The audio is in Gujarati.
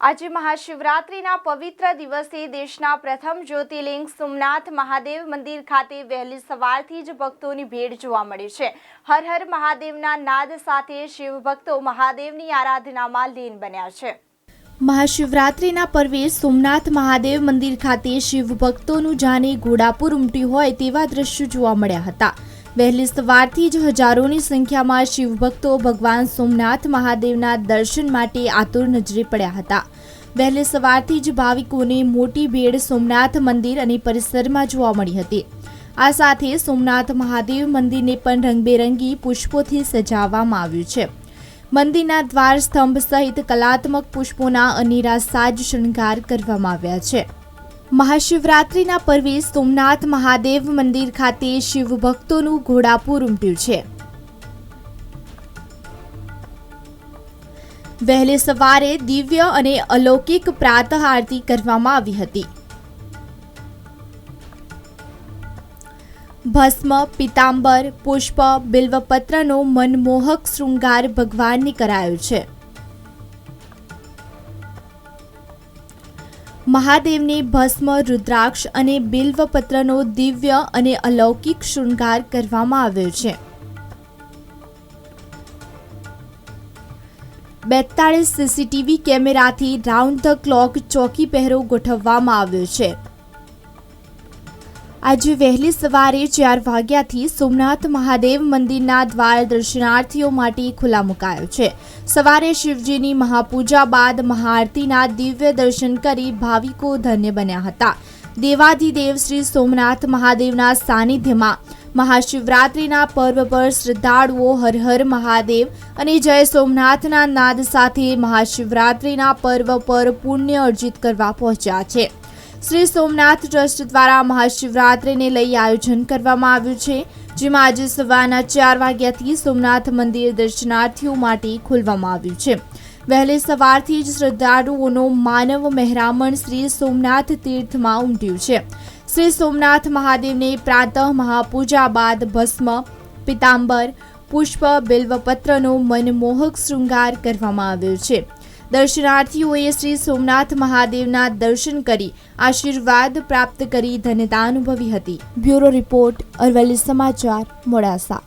આજે મહાશિવરાત્રિના પવિત્ર દિવસે દેશના પ્રથમ જ્યોતિર્લિંગ સોમનાથ મહાદેવ મંદિર ખાતે વહેલી સવારથી જ ભક્તોની ભીડ જોવા મળી છે. હર હર મહાદેવના નાદ સાથે શિવ ભક્તો મહાદેવની આરાધનામાં લીન બન્યા છે. મહાશિવરાત્રિના પર્વે સોમનાથ મહાદેવ મંદિર ખાતે શિવ ભક્તોનું જાણે ઘોડાપુર ઉમટ્યું હોય તેવા દ્રશ્યો જોવા મળ્યા હતા. વહેલી સવારથી જ હજારોની સંખ્યામાં શિવભક્તો ભગવાન સોમનાથ મહાદેવના દર્શન માટે આતુર નજરે પડ્યા હતા. વહેલી સવારથી જ ભાવિકોને મોટી ભીડ સોમનાથ મંદિર અને પરિસરમાં જોવા મળી હતી. આ સાથે સોમનાથ મહાદેવ મંદિરને પણ રંગબેરંગી પુષ્પોથી સજાવવામાં આવ્યું છે. મંદિરના દ્વાર સ્તંભ સહિત કલાત્મક પુષ્પોના અનેરા સાજ શણગાર કરવામાં આવ્યા છે. મહાશિવરાત્રિના પર્વે સોમનાથ મહાદેવ મંદિર ખાતે શિવ ભક્તોનું ઘોડાપુર ઉમટ્યું છે. વહેલી સવારે દિવ્ય અને અલૌકિક પ્રાતઃ આરતી કરવામાં આવી હતી. ભસ્મ પિતાંબર પુષ્પ, બિલ્વપત્રનો મનમોહક શૃંગાર ભગવાનને કરાયો છે. મહાદેવને ભસ્મ, રુદ્રાક્ષ અને બિલ્વપત્રનો દિવ્ય અને અલૌકિક શૃંગાર કરવામાં આવ્યો છે. બેતાળીસ સીસીટીવી કેમેરાથી રાઉન્ડ ધ ક્લોક ચોકી પહેરો ગોઠવવામાં આવ્યો છે. આજે વહેલી સવારે ચાર વાગ્યાથી સોમનાથ મહાદેવ મંદિરના દ્વાર દર્શનાર્થીઓ માટે ખુલ્લા મુકાયો છે. સવારે શિવજીની મહાપૂજા બાદ મહાઆરતીના દિવ્ય દર્શન કરી ભાવિકો ધન્ય બન્યા હતા. દેવાધિદેવ શ્રી સોમનાથ મહાદેવના સાનિધ્યમાં મહાશિવરાત્રિના પર્વ પર શ્રદ્ધાળુઓ હર હર મહાદેવ અને જય સોમનાથના નાદ સાથે મહાશિવરાત્રિના પર્વ પર પુણ્ય અર્જિત કરવા પહોંચ્યા છે. શ્રી સોમનાથ ટ્રસ્ટ દ્વારા મહાશિવરાત્રિને લઈ આયોજન કરવામાં આવ્યું છે, જેમાં આજે સવારના ચાર વાગ્યાથી સોમનાથ મંદિર દર્શનાર્થીઓ માટે ખોલવામાં આવ્યું છે. વહેલી સવારથી જ શ્રદ્ધાળુઓનો માનવ મહેરામણ શ્રી સોમનાથ તીર્થમાં ઉમટ્યું છે. શ્રી સોમનાથ મહાદેવને પ્રાતઃ મહાપૂજા બાદ ભસ્મ પિતાંબર પુષ્પ, બિલ્વપત્રનો મનમોહક શૃંગાર કરવામાં આવ્યો છે. દર્શનાર્થીઓએ શ્રી સોમનાથ મહાદેવના દર્શન કરી આશીર્વાદ પ્રાપ્ત કરી ધન્યતા અનુભવી હતી. બ્યુરો રિપોર્ટ અરવલ્લી સમાચાર મોડાસા.